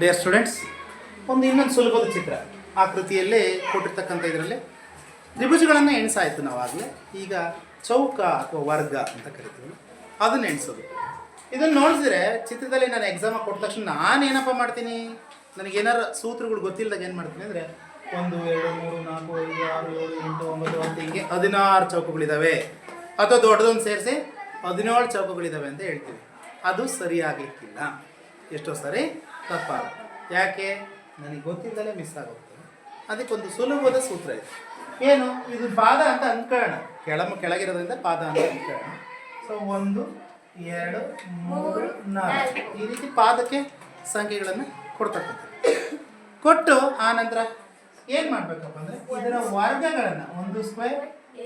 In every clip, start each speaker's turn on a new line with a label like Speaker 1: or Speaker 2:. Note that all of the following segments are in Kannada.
Speaker 1: ಡಿಯರ್ ಸ್ಟೂಡೆಂಟ್ಸ್ ಒಂದು ಇನ್ನೊಂದು ಸುಲಭದ ಚಿತ್ರ. ಆಕೃತಿಯಲ್ಲೇ ಕೊಟ್ಟಿರ್ತಕ್ಕಂಥ ಇದರಲ್ಲಿ ತ್ರಿಭುಜಗಳನ್ನು ಎಣಿಸಾಯಿತು ನಾವು ಆಗಲೇ ಈಗ ಚೌಕ ಅಥವಾ ವರ್ಗ ಅಂತ ಕರಿತೀವಿ. ಅದನ್ನು ಎಣಿಸೋದು. ಇದನ್ನು ನೋಡಿದ್ರೆ ಚಿತ್ರದಲ್ಲಿ ನಾನು ಎಕ್ಸಾಮ್ ಕೊಟ್ಟ ತಕ್ಷಣ ನಾನು ಏನಪ್ಪ ಮಾಡ್ತೀನಿ? ನನಗೇನಾರು ಸೂತ್ರಗಳು ಗೊತ್ತಿಲ್ಲದಾಗ ಏನು ಮಾಡ್ತೀನಿ ಅಂದರೆ ಒಂದು, ಎರಡು, ಮೂರು, ನಾಲ್ಕು, ಐದು, ಆರು, ಏಳು, ಎಂಟು, ಒಂಬತ್ತು ಅಂತ ಹಿಂಗೆ ಹದಿನಾರು ಚೌಕಗಳಿದ್ದಾವೆ ಅಥವಾ ದೊಡ್ಡದೊಂದು ಸೇರಿಸಿ ಹದಿನೇಳು ಚೌಕಗಳಿದ್ದಾವೆ ಅಂತ ಹೇಳ್ತೀವಿ. ಅದು ಸರಿಯಾಗಲಿಕ್ಕಿಲ್ಲ ಎಷ್ಟೋ ಸರಿ ತಪ್ಪಾಗುತ್ತೆ. ಯಾಕೆ? ನನಗೆ ಗೊತ್ತಿಲ್ಲದಲೇ ಮಿಸ್ ಆಗುತ್ತೆ ಅದಕ್ಕೊಂದು ಸುಲಭವಾದ ಸೂತ್ರ ಇದೆ. ಏನು? ಇದು ಪಾದ ಅಂತ ಅಂದ್ಕೊಳ್ಳೋಣ ಕೆಳ ಕೆಳಗಿರೋದ್ರಿಂದ ಪಾದ ಅಂತ ಅಂದ್ಕೊಳ್ಳೋಣ ಸೊ ಒಂದು, ಎರಡು, ಮೂರು, ನಾಲ್ಕು. ಈ ರೀತಿ ಪಾದಕ್ಕೆ ಸಂಖ್ಯೆಗಳನ್ನು ಕೊಡ್ತಕ್ಕಂಥದ್ದು. ಕೊಟ್ಟು ಆ ನಂತರ ಏನು ಮಾಡಬೇಕಪ್ಪ ಅಂದರೆ ಇದರ ವರ್ಗಗಳನ್ನು ಒಂದು ಸ್ಕ್ವೇರ್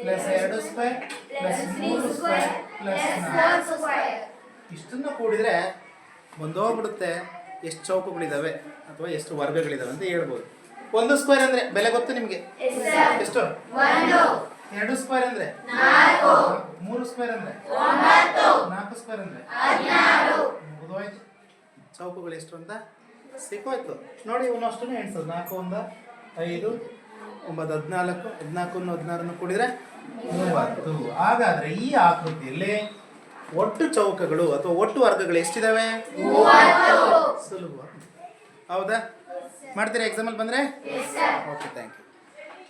Speaker 1: ಪ್ಲಸ್ ಎರಡು ಸ್ಕ್ವೇರ್ ಪ್ಲಸ್ ಮೂರು ಸ್ಕ್ವೇರ್ ಪ್ಲಸ್ ನಾಲ್ಕು ಇಷ್ಟನ್ನು ಕೂಡಿದರೆ ಬಂದೋಗ್ಬಿಡುತ್ತೆ, ಎಷ್ಟು ಚೌಕಗಳಿದ್ದಾವೆ ಅಥವಾ ಎಷ್ಟು ವರ್ಗಗಳಿದ್ದಾವೆ ಅಂತ ಹೇಳ್ಬೋದು. ಒಂದು ಸ್ಕ್ವೇರ್ ಅಂದರೆ ಬೆಲೆ ಗೊತ್ತು ನಿಮಗೆ? ಎಷ್ಟು? ಎರಡು ಸ್ಕ್ವೇರ್ ಅಂದರೆ? ಮೂರು ಸ್ಕ್ವೇರ್ ಅಂದರೆ? ನಾಲ್ಕು ಸ್ಕ್ವೇರ್ ಅಂದರೆ? ಮುಗಿದೋಯ್ತು. ಚೌಕಗಳು ಎಷ್ಟು ಅಂತ? ಸಿಕ್ಕೋಯ್ತು. ನೋಡಿ ಇವನಷ್ಟು ಎಣಿಸೋದು. ನಾಲ್ಕು, ಒಂದ, ಐದು, ಒಂಬತ್ತು, ಹದಿನಾಲ್ಕು ಹದಿನಾಲ್ಕು, ಹದಿನಾರನ್ನು ಕೂಡಿದ್ರೆ ಮೂವತ್ತು. ಹಾಗಾದ್ರೆ ಈ ಆಕೃತಿಯಲ್ಲಿ ಒಟ್ಟು ಚೌಕಗಳು ಅಥವಾ ಒಟ್ಟು ವರ್ಗಗಳು ಎಷ್ಟಿದಾವೆ? ಸುಲಭ. ಹೌದಾ? ಮಾಡ್ತೀರಾ ಎಕ್ಸಾಮಲ್ಲಿ ಬಂದರೆ? Okay thank you